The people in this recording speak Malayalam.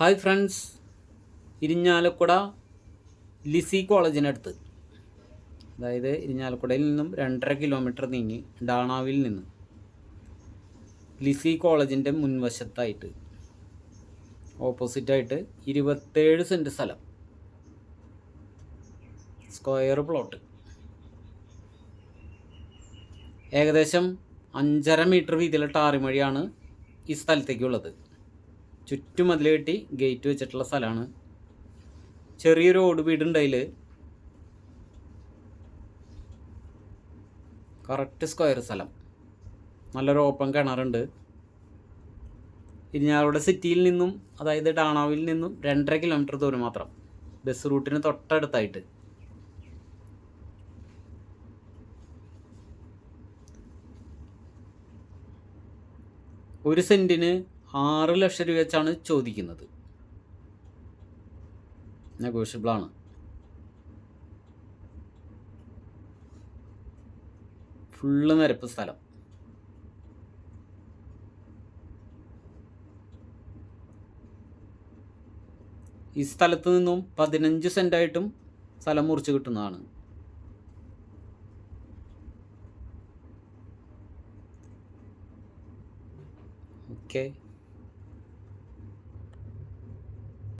Hi friends. ഇരിഞ്ഞാലക്കുട ലിസി കോളേജിനടുത്ത്. അതായത് ഇരിഞ്ഞാലക്കുടയിൽ നിന്നും രണ്ടര കിലോമീറ്റർ നീങ്ങി ഡാണാവിൽ നിന്ന്. ലിസി കോളേജിന്റെ മുൻവശത്തായിട്ട്. ഓപ്പോസിറ്റായിട്ട് ഇരുപത്തേഴ് സെന്റ് സ്ഥലം. Square plot. ഏകദേശം അഞ്ചര മീറ്റർ വീതിയിലുള്ള ടാറിമഴിയാണ് ഈ സ്ഥലത്തേക്കുള്ളത്. ചുറ്റുമതിൽ കെട്ടി ഗേറ്റ് വെച്ചിട്ടുള്ള സ്ഥലമാണ്. ചെറിയൊരു ഓട് വീടുണ്ട് അതിൽ കറക്റ്റ് സ്ക്വയർ സ്ഥലം. നല്ലൊരു ഓപ്പൺ കിണറുണ്ട്. ഇരിഞ്ഞാറുടെ സിറ്റിയിൽ നിന്നും അതായത് ഡാണാവിൽ നിന്നും രണ്ടര കിലോമീറ്റർ ദൂരം മാത്രം. ബസ് റൂട്ടിന് തൊട്ടടുത്തായിട്ട്. ഒരു സെന്റിന് ആറ് ലക്ഷം രൂപ വെച്ചാണ് ചോദിക്കുന്നത്. നെഗോഷ്യബിൾ ആണ്. ഫുള്ള് നിരപ്പ് സ്ഥലം. ഈ സ്ഥലത്ത് നിന്നും പതിനഞ്ച് സെന്റായിട്ടും സ്ഥലം മുറിച്ച് കിട്ടുന്നതാണ്. ഓക്കെ